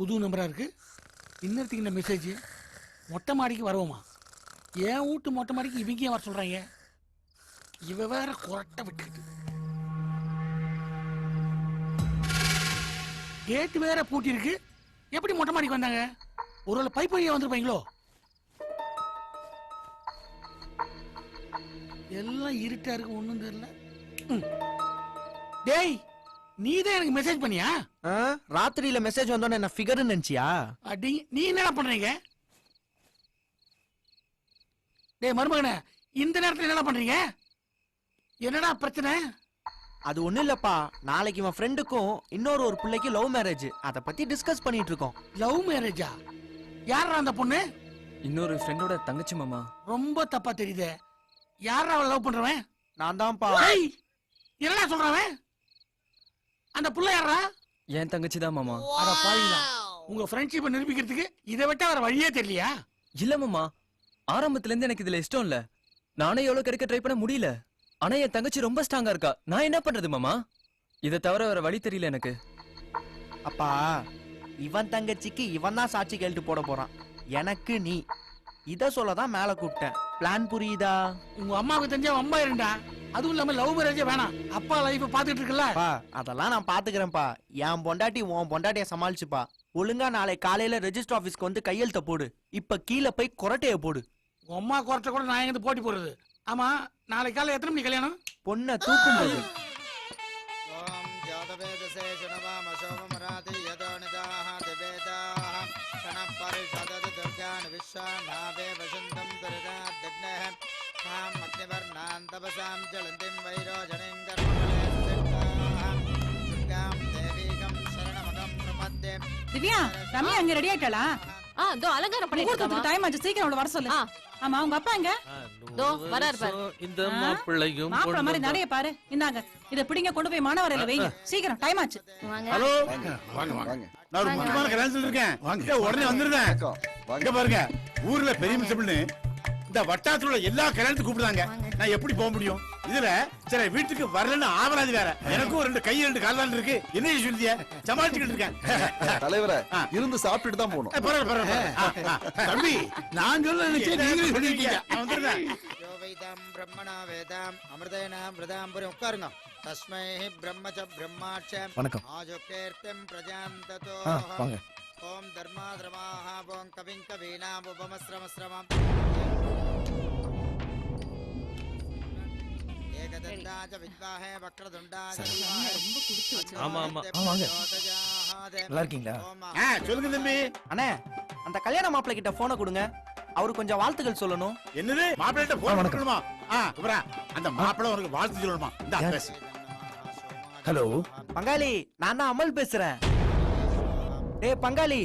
புது நம்பரா இருக்கு. இன்னத்துக்கு இந்த மெசேஜ் மொட்டை மாடிக்கு வருவோமா? ஏன் வீட்டு மொட்டை மாடிக்கு இவங்க ஏன் வர சொல்றாங்க? இவ வேற குரட்டை விட்டுக்கிட்டு. கேட் வேற பூட்டி இருக்கு எப்படி மொட்டை மாடிக்கு வந்தாங்க? ஒருவேளை பைப் வழியா வந்திருப்பாங்களோ? எல்லாம் இருட்டா இருக்கு ஒண்ணும் தெரியல. டேய் நீ தான் எனக்கு மெசேஜ் பண்ணியா? ராத்திரியில மெசேஜ் வந்தோன்னே என்ன ஃபிகர்னு நினைச்சியா? அடி நீ என்னடா பண்றீங்க? டேய் மருமகனே இந்த நேரத்துல என்னடா பண்றீங்க? என்னடா பிரச்சனை? அது ஒண்ணும் இல்லப்பா. நாளைக்கு இவன் ஃப்ரெண்டுக்கும் இன்னொரு ஒரு பிள்ளைக்கு லவ் மேரேஜ் அத பத்தி டிஸ்கஸ் பண்ணிட்டு இருக்கோம். லவ் மேரேஜா யாரா அந்த பொண்ணு? இன்னொரு ஃப்ரெண்டோட தங்கச்சி மாமா. ரொம்ப தப்பா தெரியுதே. யாரா அவளை லவ் பண்றவன்? நான் தான்ப்பா. ஏய், என்னடா சொல்றவன்? அந்த புள்ள யாரா என் தங்கச்சி தான் மாமா. அட பாருங்களா உங்க ஃப்ரெண்ட்ஷிப்பை நிரூபிக்கிறதுக்கு இதை விட்டா வேற வழியே தெரியலையா? இல்ல மாமா. ஆரம்பத்துல இருந்து எனக்கு இதுல இஷ்டம் இல்ல. நானே எவ்வளவு கிடைக்க ட்ரை பண்ண முடியல. ஆனா என் தங்கச்சி ரொம்ப ஸ்ட்ராங்கா இருக்கா. நான் என்ன பண்றது மாமா? இதை தவிர வேற வழி தெரியல எனக்கு. அப்பா இவன் தங்கச்சிக்கு இவன் தான் சாட்சி கேள்ட்டு போட போறான். எனக்கு நீ. இத சொல்ல தான் மேல கூப்பிட்டேன். பிளான் புரியுதா? உங்க அம்மாவுக்கு தெரிஞ்சா அம்மா இருண்டா அதுவும் இல்லாம லவ் மேரேஜே வேணாம். அப்பா லைஃப் பாத்துட்டு இருக்கல பா அதெல்லாம் நான் பாத்துக்கிறேன்ப்பா என் பொண்டாட்டி உன் பொண்டாட்டிய சமாளிச்சுப்பா. ஒழுங்கா நாளை காலையில ரெஜிஸ்டர் ஆபீஸ்க்கு வந்து கையெழுத்த போடு. இப்ப கீழே போய் குரட்டைய போடு. உங்க அம்மா குறைச்ச கூட நான் எங்க போட்டி போடுறது? ஆமா நாளை காலை எத்தனை மணி கல்யாணம்? பொண்ண தூக்கும் ஓம் ஜாதவேதசே சுனமாம் அசோமராதி யதோனிதாக திவேதாக சனப்பரிஷதது துர்கான் விஸ்வா நாவே வசந்தம் துர்கா தாம் அக்னிவர்ணான் தபசாம் ஜலந்திம் வைரோஜனிம் கர்மகலேந்திட்டாம் தேவீகம் சரணமகம் ரெடி ஆயிட்டாளா? ஆ அலங்காரம் பண்ணிட்டு டைம் ஆச்சு சீக்கிரம் அவளை வர சொல்லு. ஆமா உங்க அப்பா எங்க? தோ, வராரு பாரு. இந்த? மாப்பிள்ளையும் மாப்பிள மாதிரி பொண்ணும் நடைய பாரு. இந்தாங்க இத பிடிங்க கொண்டு போய் மாணவரையில வைங்க. சீக்கிரம் டைம் ஆச்சு. வாங்க. ஹலோ? வாங்க வாங்க நான் ஒரு முக்கியமான கல்யாணத்துல இருக்கேன். வாங்க. உடனே வந்துருந்தேன் இங்க பாருங்க ஊர்ல பெரிய மிச்சம்னு இந்த வட்டாரத்துல உள்ள எல்லா கல்யாணத்துக்கும் கூப்பிடுறாங்க. நான் எப்படி போக முடியும்? இதுல சில வீட்டுக்கு வரலன்னு ஆவலாதி வேற. எனக்கும் ரெண்டு கை ரெண்டு கால் இருக்கு. என்ன சொல்லிய சமாளிச்சுக்கிட்டு இருக்கேன். தலைவர இருந்து சாப்பிட்டுட்டு தான் போகணும். பரவாயில்ல பரவாயில்ல தம்பி நான் சொல்ல நினைச்சேன் நீங்களே சொல்லிருக்கீங்க. உட்காருங்க. தஸ்மை பிரம்மச்ச பிரம்மாட்சம் வணக்கம். ஆஜோகேர்த்தம் பிரஜாந்ததோ. ஓம் தர்மாதிரமாக ஓம் கவிங்க வீணாம் உபமஸ்ரமஸ்ரமம். நல்லா இருக்கீங்களா சொல்லுங்க தம்பி. அண்ணே அந்த கல்யாண மாப்பிள்ளை கிட்ட போனை கொடுங்க. அவரு கொஞ்சம் வாழ்த்துக்கள் சொல்லணும். என்னது? மாப்பிள்ளை போன் குமரா அந்த மாப்பிள்ளை உனக்கு வாழ்த்து சொல்லணுமா? இந்த ஹலோ. பங்காளி நான் தான் அமல் பேசுறேன். டேய் பங்காளி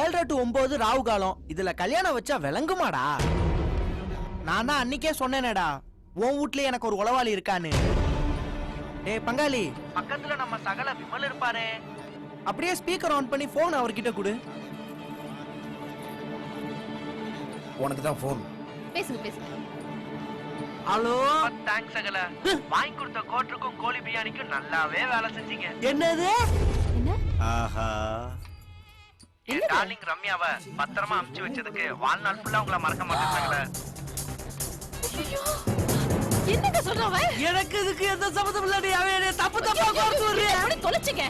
ஏழரை டு ஒன்பது ராவு காலம் இதுல கல்யாணம் வச்சா விளங்குமாடா? நான் தான் அன்னைக்கே சொன்னேனேடா. உன் வீட்லயே எனக்கு ஒரு உளவாளி இருக்கான்னு. டேய் பங்காளி. பக்கத்துல நம்ம சகல விமல் இருப்பாரே. அப்படியே ஸ்பீக்கர் ஆன் பண்ணி போன் அவர்கிட்ட கொடு. உனக்கு தான் போன் பேசுங்க பேசுங்க. ஹலோ? தேங்க்ஸ் சகல. வாங்கி கொடுத்த கோட்டருக்கும் கோழி பிரியாணிக்கும் நல்லாவே வேலை செஞ்சீங்க. என்னது? என்ன? ஆஹா. என் டார்லிங் ரம்யாவ பத்திரமா அமுச்சு வச்சதுக்கு வாழ்நாள் ஃபுல்லா உங்களை மறக்க மாட்டேன் சகல. ஐயோ. என்னங்க சொல்றவன்? எனக்கு இதுக்கு எந்த சம்மந்தம் இல்லடி. அவன் என்னை தப்பு தப்பா கோர்த்து விடுறிய அப்படி தொலைச்சிங்க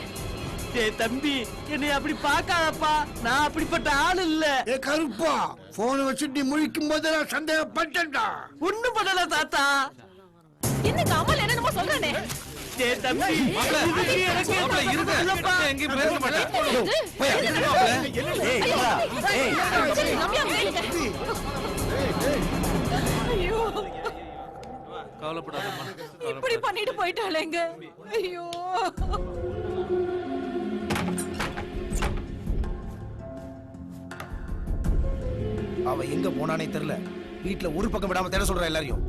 டேய் தம்பி என்னை அப்படி பார்க்காதப்பா. நான் அப்படிப்பட்ட ஆள் இல்ல. ஏ கருப்பா போனை வச்சுட்டு நீ முழிக்கும் போது நான் சந்தேகப்பட்டேன்டா. ஒண்ணும் பண்ணல தாத்தா. என்னங்க அம்மால என்னமோ சொல்றானே. டேய் தம்பி இதுக்கு எனக்கு எந்த. சம்மந்தம் இல்லப்பா. எங்கேயும் பேச மாட்டேன். என்னது? கவலைப்படாதம்மா. இப்படி பண்ணிட்டு போயிட்டாளேங்க. ஐயோ. அவ எங்க போனானே தெரியல. வீட்ல ஒரு பக்கம் விடாம தேட சொல்ற எல்லாரையும்.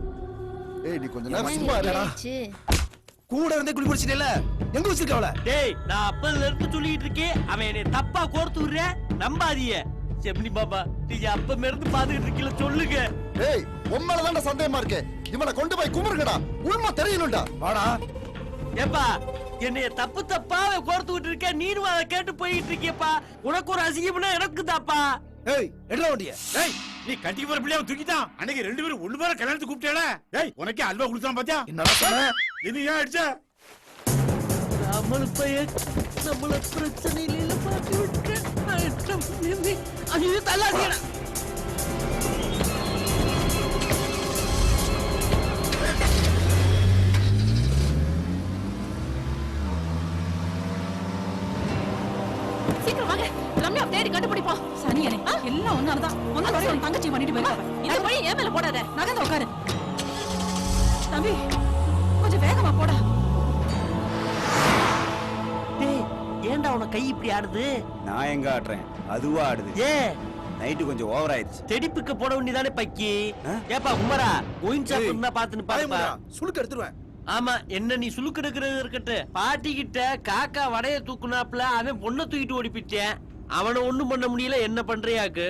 ஏய் நீ கொஞ்ச நேரம் சும்மா இருடா. கூட இருந்தே குடி குடிச்சிட்டேல எங்க வச்சிருக்க அவள டேய் நான் அப்பதுல இருந்து சொல்லிட்டு இருக்கேன். அவன் என்னை தப்பா கோர்த்து விடுற. நம்பாதீங்க. செப்னி பாபா நீங்க அப்ப இருந்து பாத்துக்கிட்டு இருக்கீங்களா சொல்லுங்க. ஏய் உண்மையில தான் சந்தேகமா இருக்கு. இவனை கொண்டு போய் கும்பிருங்கடா உண்மை தெரியணும்டா. வாடா. ஏப்பா என்னைய தப்பு தப்பா கோர்த்து விட்டு இருக்க நீனும் அதை கேட்டு போயிட்டு இருக்கியப்பா. உனக்கு ஒரு அசிங்கம்னா எனக்கு தாப்பா ஏய் எடுடா வண்டிய. ஏய் நீ கட்டி போற பிள்ளைய தூக்கிட்டான். அன்னைக்கு ரெண்டு பேரும் ஒண்ணு பேர கல்யாணத்துக்கு கூப்பிட்டேல. ஏய் உனக்கே அல்வா கொடுத்தான் பாத்தியா? என்னடா சொன்ன இது ஏன் அடிச்ச? பையன் நம்மள பிரச்சனையில மாட்டி விட்டு ஐயோ தள்ளாதீங்கடா. உன் தங்கச்சி பண்ணிட்டு போயிருக்காங்க இந்த வழி ஏன் மேல போடாத. நகர்ந்து உட்காரு. தம்பி கொஞ்சம் வேகமா போடா. டேய் ஏன்டா உன கை இப்படி ஆடுது? நான் எங்க ஆடுறேன்? அதுவா ஆடுது. ஏ. நைட்டு கொஞ்சம் ஓவர் ஆயிடுச்சு. தெடிப்புக்கு போட வேண்டியதானே பக்கி? ஏப்பா குமரா ஒயின் ஷாப் இருந்தா பாத்துன்னு பாருப்பா. சுளுக்கு எடுத்துருவேன். ஆமா என்ன நீ சுலுக்கு எடுக்கிறது இருக்கட்டும் பாட்டி கிட்ட காக்கா வடைய தூக்குனாப்ல அவன் பொண்ணை தூக்கிட்டு ஓடிப்பிட்டேன் அவனை ஒண்ணும் பண்ண முடியல என்ன பண்றியாக்கு?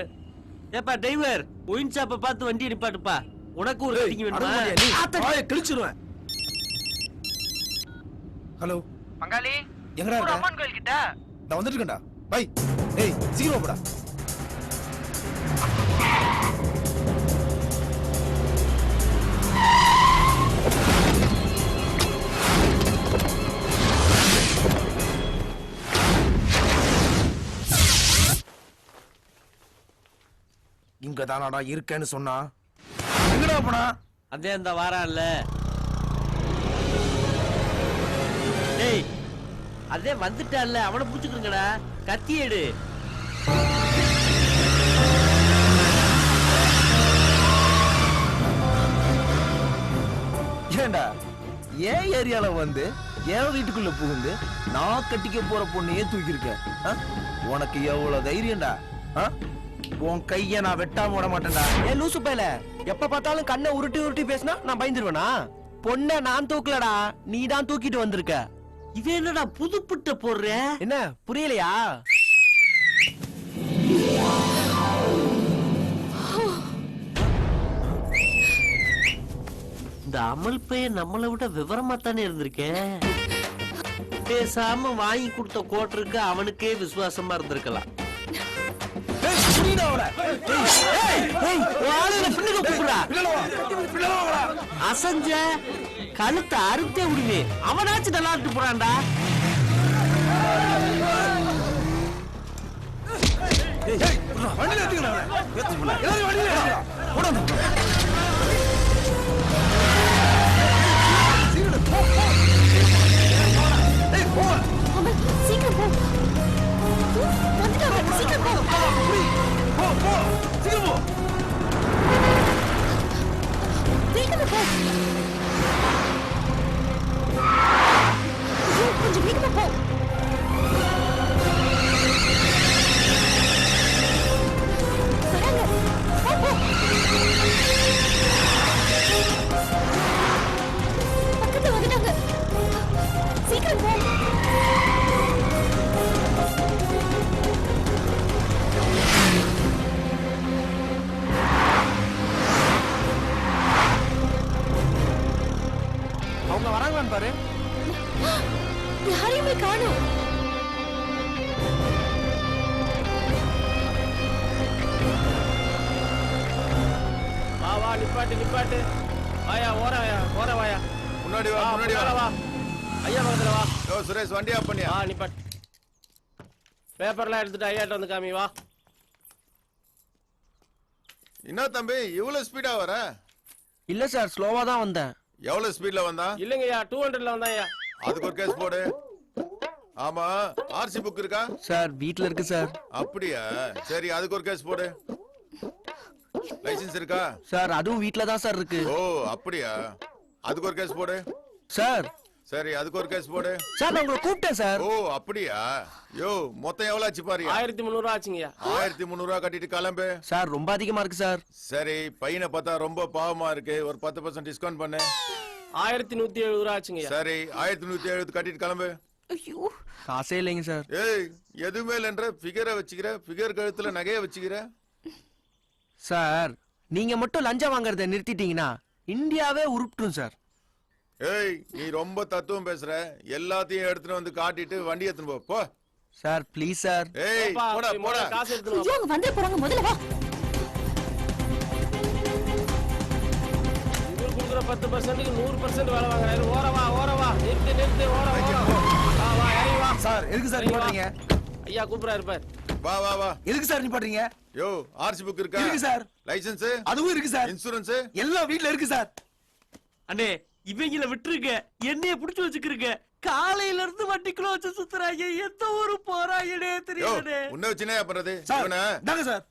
ஏப்பா டிரைவர் ஒயின் ஷாப்பை பார்த்து வண்டியை நிப்பாட்டுப்பா. உனக்கு ஒரு கட்டிங்க வேணுமா. வாயை கிழிச்சிருவேன். ஹலோ. பங்காளி எங்கடா இருக்க? அம்மன் கோயில் கிட்ட நான் வந்துட்டு இருக்கேன்டா. பை. ஏய் சீக்கிரம் போடா. இங்க தானாடா இருக்கேன்னு சொன்னா? எங்கடா போனா? அதே அந்த வாரான்ல டேய் அதே வந்துட்டான்ல. அவனை புடிச்சுக்கிறங்கடா கத்தி எடு. ஏண்டா ஏன் ஏரியால வந்து என் வீட்டுக்குள்ள புகுந்து நான் கட்டிக்க போற பொண்ணையே தூக்கியிருக்க? உனக்கு எவ்வளவு தைரியம்டா? ஆ? உன் கைய நான் வெட்டாம விட மாட்டேன்டா. ஏ லூசு பையல. எப்ப பார்த்தாலும் கண்ணை உருட்டி உருட்டி பேசினா நான் பயந்துருவேனா? பொண்ணை நான் தூக்கலடா. நீ தான் தூக்கிட்டு வந்திருக்க. இவன் என்னடா புதுப்பிட்ட போடுற? என்ன புரியலையா? இந்த அமல் பையன் நம்மளை விட விவரமா தானே இருந்திருக்கேன் பேசாம வாங்கி கொடுத்த கோட்டருக்கு அவனுக்கே விசுவாசமா இருந்திருக்கலாம். அசஞ்ச கழுத்தை அறுத்தே விடுவே அவனாச்சும் நல்லாட்டு போறான்டா ஏய், எடுத்துக்கலாம் எல்லாரும் வண்டியில ஏத்துங்கடா. வந்துட்டாங்க சீக்கிரம் போ புடி. போ, போ. சீக்கிரம் போ. வேகமா போ நிப்பாட்டு வாயா ஓர வாயா ஓர வாயா. முன்னாடி வா முன்னாடி வா. ஐயா பக்கத்துல வா. யோ சுரேஷ் வண்டி ஆஃப் பண்ணியா? வா நிப்பாட்டு பேப்பர்லாம் எடுத்துட்டு ஐயாட்ட வந்து காமி வா. என்ன தம்பி இவ்வளவு ஸ்பீடா வர? இல்ல சார் ஸ்லோவா தான் வந்தேன். எவ்வளவு ஸ்பீட்ல வந்தா இல்லைங்கய்யா டூ ஹண்ட்ரட்ல வந்தாயா அதுக்கு ஒரு கேஸ் போடு. ஆமா ஆர்சி புக் இருக்கா? சார் வீட்ல இருக்கு சார் அப்படியா? சரி அதுக்கு ஒரு கேஸ் போடு. லைசென்ஸ் இருக்கா? சார் அதுவும் வீட்ல தான் சார் இருக்கு. ஓ அப்படியா? அதுக்கு ஒரு கேஸ் போடு. சார். சரி அதுக்கு ஒரு கேஸ் போடு. சார் நான் உங்களை கூப்பிட்டேன் சார். ஓ அப்படியா? யோ மொத்தம் எவ்வளவு ஆச்சு பாரு. ஆயிரத்தி முந்நூறுவா ஆச்சுங்கய்யா. ஆயிரத்தி முந்நூறு ரூபா கட்டிட்டு கிளம்பு. சார் ரொம்ப அதிகமா இருக்கு சார். சரி பையனை பார்த்தா ரொம்ப பாவமா இருக்கு. ஒரு பத்து பர்சன்ட் டிஸ்கவுண்ட் பண்ணு. ஆயிரத்தி நூத்தி எழுபது ரூபா ஆச்சுங்க சரி ஆயிரத்தி நூத்தி எழுபது கட்டிட்டு கிளம்பு. ஐயோ. காசே இல்லைங்க சார். ஏய் எதுவுமே இல்லைன்ற ஃபிகரை வச்சுக்கிற ஃபிகர் கழுத்துல நகைய வச்சுக்கிற. சார் நீங்க மட்டும் லஞ்சம் வாங்குறத நிறுத்திட்டீங்கன்னா இந்தியாவே உருப்பிடும் சார். ஏய் நீ ரொம்ப தத்துவம் பேசுற. எல்லாத்தையும் எடுத்துட்டு வந்து காட்டிட்டு வண்டி எடுத்துன்னு போ. போ. Sir please sir. ஏய் போடா போடா. காசு எடுத்துட்டு ஐயோ அவங்க வந்துட போறாங்க. முதல்ல வா. இவர் கொடுக்குற பத்து பர்சன்ட்டுக்கு நூறு பர்சன்ட் வேலை வாங்குறாரு. ஓரவா ஓரவா. நிறுத்து நிறுத்து ஓர ஓர வா வா இறங்கி வா. சார் எதுக்கு சார் இறங்கி வா. நிப்பாட்டுறீங்க ஐயா கூப்பிடாரு பார். வா வா வா. எதுக்கு சார் நிப்பாட்டுறீங்க? யோ ஆர்சி புக் இருக்கா? இருக்கு சார். லைசென்ஸ்? அதுவும் இருக்கு சார். இன்சூரன்ஸ்? எல்லாம் வீட்ல இருக்கு சார். அண்ணே இவங்கள விட்டுருங்க. என்னைய புடிச்சு வச்சுக்கிறீங்க காலையில இருந்து வண்டிக்குள்ள வச்சு சுத்துறாங்க. எந்த ஊரு போறாங்கன்னே யோ தெரியலண்ணே உன்னை வச்சு என்ன பண்றது தாங்க சார்.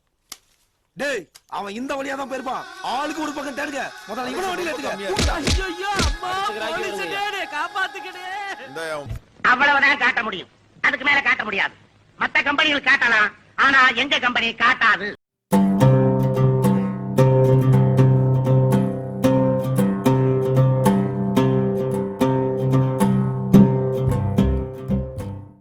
டேய் அவன் இந்த வழியா தான் போயிருப்பான். ஆளுக்கு ஒரு பக்கம் தேடுங்க. முதல்ல இவன வண்டியில எடுத்துக்க ஐயோ அம்மா காப்பாத்துக்கடே இந்த அவ்வளவுதான் காட்ட முடியும். அதுக்கு மேல காட்ட முடியாது. மத்த கம்பெனிகள் காட்டலாம் ஆனா எங்க கம்பெனி காட்டாது.